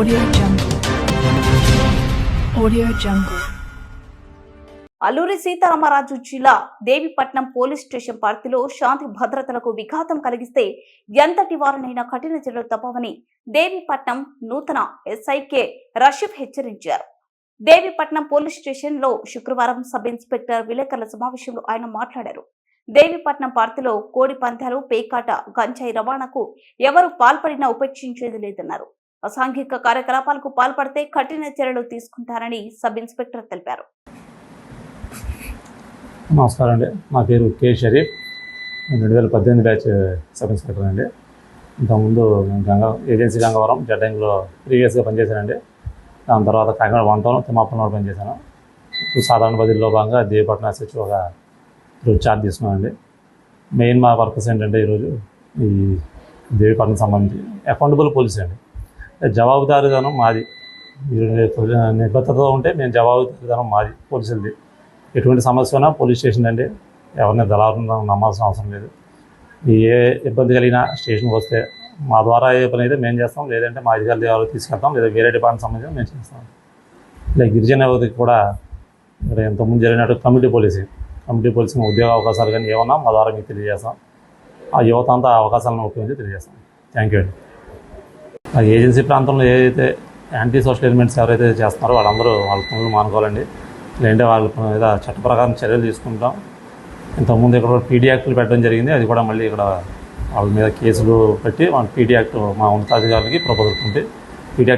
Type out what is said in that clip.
Audio Jungle. Audio Jungle. Alluri Sitaramaraju జిల్లా Devipatnam police station పరిధిలో శాంతి భద్రతలకు విఘాతం కలిగిస్తే ఎంతటి వారినైనా కఠిన చర్యలు తప్పవని దేవిపట్నం నూతన ఎస్ఐకే రషీఫ్ హెచ్చరించారు దేవిపట్నం పోలీస్ స్టేషన్లో శుక్రవారం సబ్ ఇన్స్పెక్టర్ విలేకరుల సమావేశంలో ఆయన మాట్లాడారు దేవిపట్నం పార్టీలో కోడి పందాలు పేకాట గంజాయి రవాణాకు ఎవరు పాల్పడినా ఉపేక్షించేది లేదన్నారు అసాంఘిక కార్యకలాపాలకు పాల్పడితే కఠిన చర్యలు తీసుకుంటారని సబ్ ఇన్స్పెక్టర్ తెలిపారు. నమస్కారం అండి. నా పేరు కే షరీఫ్. రెండు వేల పద్దెనిమిది బ్యాచ్ సబ్ ఇన్స్పెక్టర్ అండి. ఇంతకుముందు గంగా ఏజెన్సీ గంగవరం జడ్డంగిలో ప్రీవియస్గా పనిచేశానండి. దాని తర్వాత కాకినాడ వన్ టౌన్ తిమ్మాపంలో పనిచేశాను. ఇప్పుడు సాధారణ బదిలీలో భాగంగా దేవపట్నం ఎస్హెచ్ఓగా ఈరోజు ఛార్జ్ తీసుకున్నానండి. మెయిన్ మా పర్పస్ ఏంటంటే ఈరోజు ఈ దేవిపట్నం సంబంధించి అకౌంటబుల్ పోలీస్ అండి. జవాబుదారీదనం మాది. మీరు నిబద్ధతతో ఉంటే మేము జవాబుదారీదనం మాది పోలీసులది. ఎటువంటి సమస్య ఉన్నా పోలీస్ స్టేషన్ అండి. ఎవరిని దళారులను నమ్మాల్సిన అవసరం లేదు. ఏ ఇబ్బంది కలిగినా స్టేషన్కి వస్తే మా ద్వారా ఏ పని అయితే మేము చేస్తాం లేదంటే మా అధికారులు ఎవరు తీసుకెళ్తాం లేదా వేరే డిపార్ట్మెంట్ సంబంధించి మేము చేస్తాం. ఇలా గిరిజన యువతకి కూడా ఇక్కడ ఇంతకుముందు జరిగినట్టు కమిటీ పోలీసింగ్ కమిటీ పోలీసింగ్ ఉద్యోగ అవకాశాలు కానీ ఏమన్నా మా ద్వారా మీకు తెలియజేస్తాం. ఆ యువత అంతా అవకాశాలను ఉపయోగించి తెలియజేస్తాం. థ్యాంక్ యూ అండి. ఆ ఏజెన్సీ ప్రాంతంలో ఏదైతే యాంటీ సోషల్ ఎలిమెంట్స్ ఎవరైతే చేస్తున్నారో వాళ్ళందరూ వాళ్ళ పనులు మానుకోవాలండి. లేదంటే వాళ్ళ మీద చట్ట ప్రకారం చర్యలు తీసుకుంటాం. ఇంతకుముందు ఇక్కడ పీడీ యాక్టులు పెట్టడం జరిగింది. అది కూడా మళ్ళీ ఇక్కడ వాళ్ళ మీద కేసులు పెట్టి మన పీడీ యాక్ట్ మా ఉన్నతాధికారులకి ప్రపోజల్ పంపి